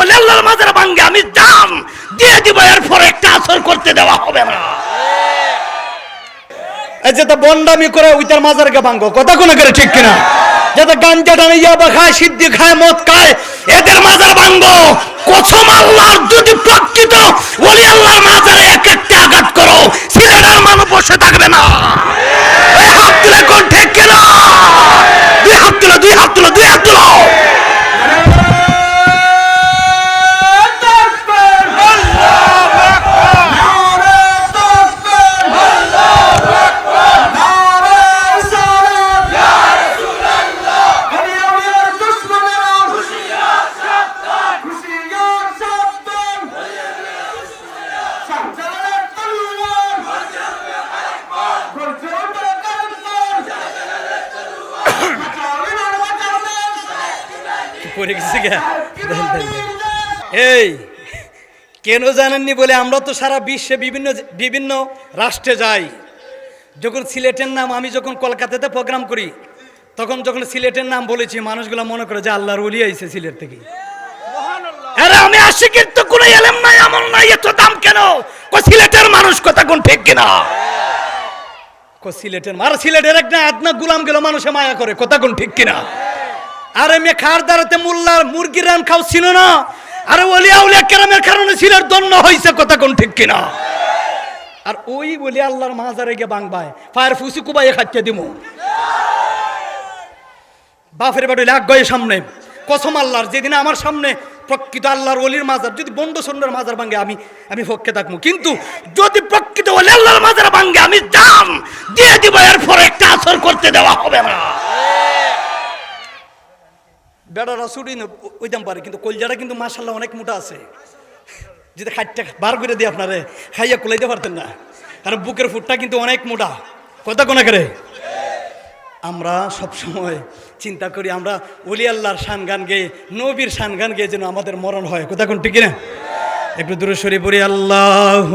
ওলি আল্লাহর মাজার ভাঙ্গে আমি দাম দিয়ে দিব, এরপর একটা আসর করতে দেওয়া হবে না। এই যে তা বন্ডামি করে মাজারকে কথা কোনো করে ঠিক কিনা? গাঞ্জা টানে ইয়াবা খায়, সিদ্ধি খায়, মদ খায়, এদের মাজার ভাঙ্গো। কসম আল্লাহর যদি প্রকৃত ওলি আল্লাহর মাজারে এক একটা আঘাত করো সিলেটের মানুষ বসে থাকবে না এই হাত তুলে কোন ঠিক কিনা দুই হাত তুলো দুই হাত তুলো দুই হাত তুলো পড়ে গেছে এই কেন জানেননি বলে আমরা তো সারা বিশ্বে বিভিন্ন বিভিন্ন রাষ্ট্রে যাই। যখন সিলেটের নাম আমি যখন কলকাতাতে প্রোগ্রাম করি তখন যখন সিলেটের নাম বলেছি মানুষগুলো মনে করে যে আল্লাহর উলি আইছে সিলেট থেকে। আরে আমি আশিকের তো কোনো এলেম নাই আমল নাই এত দাম কেন? কই সিলেটের মানুষ কথা কোন ঠিক কিনা? কো সিলেটের আর সিলেটের একটা আদনা গুলাম গেল মানুষে মায়া করে কথা কোন ঠিক কিনা? আরে মে খার দাঁড়াতে মুল্লার মুরগির রান খাও ছিল না। আরে ওলিয়া উলিয়া কেরামের কারণে সিলেট দন্য হইছে, কথা কোন ঠিক কিনা? আর ওই বলি আল্লাহর মাজারে গিয়ে বাংবায় ফায়ার ফুসি কুবাই খাচ্ছে দিমু। বাপের বাড়ি লাগ গয়ে সামনে। কসম আল্লাহর, যেদিন আমার সামনে প্রকৃত আল্লাহর অলির মাজার, যদি বন্ড সন্ডার মাজার ভাঙ্গে আমি আমি পক্ষে থাকব। কিন্তু যদি প্রকৃত ওলি আল্লাহর মাজার ভাঙ্গে আমি দাম দিয়ে দিব, এরপর একটা আসর করতে দেওয়া হবে না। বেড়ারা ছুটি ওই দাম পারে, কিন্তু কলজাটা কিন্তু মাসাল্লাহ অনেক মোটা আছে। যদি খাইটা বার করে দিই আপনারে খাইয়া কুলাইতে পারতেন না। কারণ বুকের ফুটটা কিন্তু অনেক মোটা। কথা কোনা করে? আমরা সব সময় চিন্তা করি, আমরা অলি আল্লাহর শান গান গেয়ে, নবীর শান গান গেয়ে যেন আমাদের মরণ হয়। কথা কোন ঠিক না একটু দূরে সরে পড়ি আল্লাহ